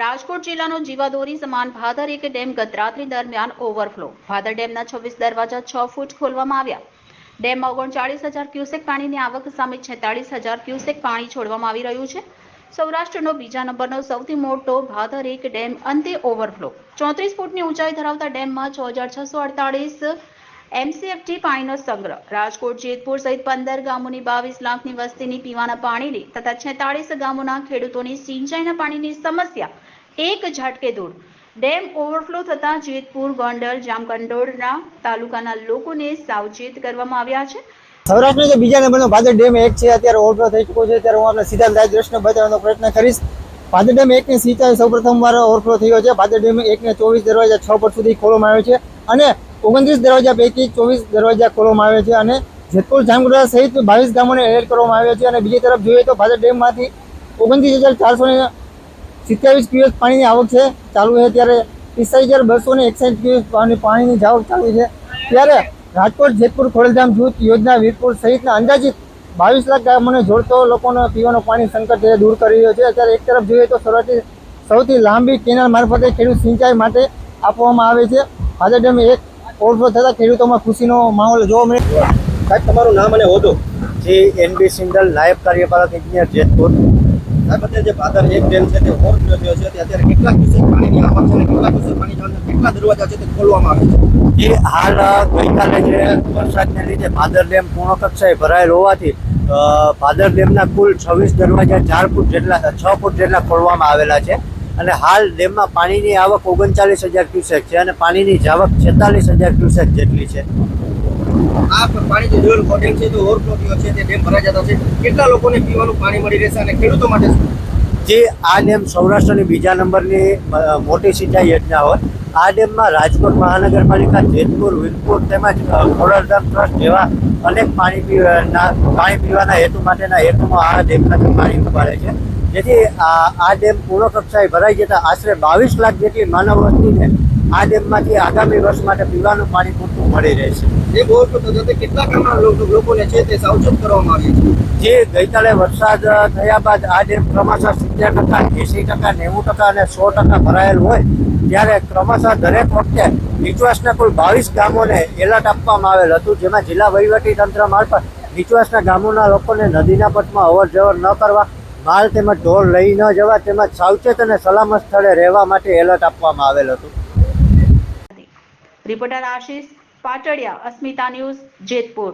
રાજકોટ જિલ્લાનો જીવાદોરી સમાન ભાદર એક ડેમ ગત રાત્રિ દરમિયાન ઓવરફ્લો. ભાદર ડેમના છવ્વીસ દરવાજા છ ફૂટ ખોલવામાં આવ્યા. ડેમમાં ઓગણચાળીસ હજાર ક્યુસેક પાણીની આવક સામે છેતાળીસ હજાર ક્યુસેક પાણી છોડવામાં આવી રહ્યું છે. સૌરાષ્ટ્રનો બીજા નંબરનો સૌથી મોટો ભાદર એક ડેમ અંતે ઓવરફ્લો. ચોત્રીસ ફૂટની ઊંચાઈ ધરાવતા ડેમમાં છ હજાર છસો અડતાળીસ એમસીએફટી પાણીનો સંગ્રહ. રાજકોટ, જેતપુર સહિત પંદર ગામોની બાવીસ લાખની વસ્તીની પીવાના પાણીની તથા છેતાળીસ ગામોના ખેડૂતોની સિંચાઈના પાણીની સમસ્યા એક ઝાટકે દૂર ડેમ ઓવરફ્લો થતાં જેતપુર, ગોંડલ જામકંડોળના તાલુકાના લોકોને સાવચેત કરવામાં આવ્યા છે. સૌરાષ્ટ્રનો જે બીજા નંબરનો ભાદર ડેમ એક છે, અત્યારે ઓવરફ્લો થઈ ચૂક્યો છે. ત્યારે હું આપણે સીધા લાઈવ દ્રશ્ય બતાવવાનો પ્રયત્ન કરીશ. ભાદર ડેમ એકની સિંચાઈ સૌપ્રથમ વાર ઓવરફ્લો થયો છે. ભાદર ડેમ એકને ચોવીસ દરવાજા છ ફૂટ સુધી ખોલવામાં આવ્યો છે. અને ઓગણત્રીસ દરવાજા પૈકી ચોવીસ દરવાજા ખોલવામાં આવે છે અને જેતપુર જામગઢા સહિત બાવીસ ગામોને એલર્ટ કરવામાં આવે છે અને બીજી તરફ જોઈએ તો ભાદર ડેમમાંથી ઓગણત્રીસ હજાર ચારસો ને સિત્યાવીસ ક્યુએસ પાણીની આવક છે, ચાલુ છે ત્યારે પિસ્તાલીસ હજાર બસો ને એકસાઠ ક્યુએસ પાણીની આવક ચાલુ છે. ત્યારે રાજકોટ, જેતપુર, ખોડલધામ, જૂથ, યોજના, વીરપુર સહિતના અંદાજિત બાવીસ લાખ ગામોને જોડતો લોકોનો પીવાનું પાણી સંકટ છે દૂર કરી રહ્યો છે. અત્યારે એક તરફ જોઈએ તો સૌરાષ્ટ્રની સૌથી લાંબી કેનાલ મારફતે ખેડૂત સિંચાઈ માટે આપવામાં આવે છે. ભાદર ડેમ એક ઓવરફ્લો થતાં ખેડૂતોમાં ખુશીનો માહોલ જોવા મળે. સાહેબ તમારું નામ અને હોદ્દો. જે એનબી સિંગલ નાયબ કાર્યપાલક ઇજનેર જેતપુર. સાહેબ અત્યારે જે પાદર એક ડેમ છે તે ઓવરફ્લો થયો છે તે અત્યારે કેટલા ક્યુસેક પાણીની આવક છે અને કેટલા ક્યુસેક પાણી જવાના કેટલા દરવાજા છે તે ખોલવામાં આવે છે? એ હાલ ગઈકાલે જે વરસાદને લીધે પાદર ડેમ પૂર્ણ કક્ષાએ ભરાયેલ હોવાથી ભાદર ડેમના કુલ છવ્વીસ દરવાજા ચાર ફૂટ જેટલા છ ફૂટ જેટલા ખોલવામાં આવેલા છે. અને હાલ ડેમમાં પાણીની આવક ઓગણચાલીસ હજાર ક્યુસેક છે અને પાણીની જાવક છેતાલીસ હજાર ક્યુસેક જેટલી છે. આ પાણી જે ડેમ છે તે ઓવરફ્લો થયો છે તે ડેમ ભરાઈ જતો છે કેટલા લોકોને પીવાનું પાણી મળી રહેશે અને ખેડૂતો માટે જે આ ડેમ સૌરાષ્ટ્રની બીજા નંબરની મોટી સિંચાઈ યોજના હોય આ ડેમમાં રાજકોટ મહાનગરપાલિકા જેતપુર વિરપુર તેમજ ખોડલધામ ટ્રસ્ટ જેવા અનેક પાણી પીવાના પાણી પીવાના હેતુ માટેના હેતુમાં આ ડેમમાંથી પાણી ઉપાડે છે. જેથી આ ડેમ પૂર્ણ કક્ષાએ ભરાઈ જતા આશરે બાવીસ લાખ જેટલી માનવ વસ્તીને આ ડેમમાંથી આગામી વર્ષ માટે પીવાનું પાણી પૂરતું મળી રહેશે ડેમ ઓવરફ્લો થયો તે કેટલા પ્રમાણમાં લોકો- લોકોને છે તે સાવચેત કરવામાં આવી છે? જે ગઈકાલે વરસાદ થયા બાદ આ ડેમ ક્રમશઃ સિત્તેર ટકા એંસી ટકા નેવું ટકા અને સો ટકા ભરાયેલ હોય ત્યારે ક્રમશઃ દરેક વખતે નીચવાસના કુલ બાવીસ ગામોને એલર્ટ આપવામાં આવેલ હતું જેમાં જિલ્લા વહીવટી તંત્ર મારફત નીચવાસના ગામોના લોકોને નદીના પટમાં અવર જવર ન કરવા માલ તેમજ ઢોર લઈ ન જવા તેમજ સાવચેત અને સલામત સ્થળે રહેવા માટે એલર્ટ આપવામાં આવેલ હતું. Reporter Ashish Patadiya, Asmita news Jetpur.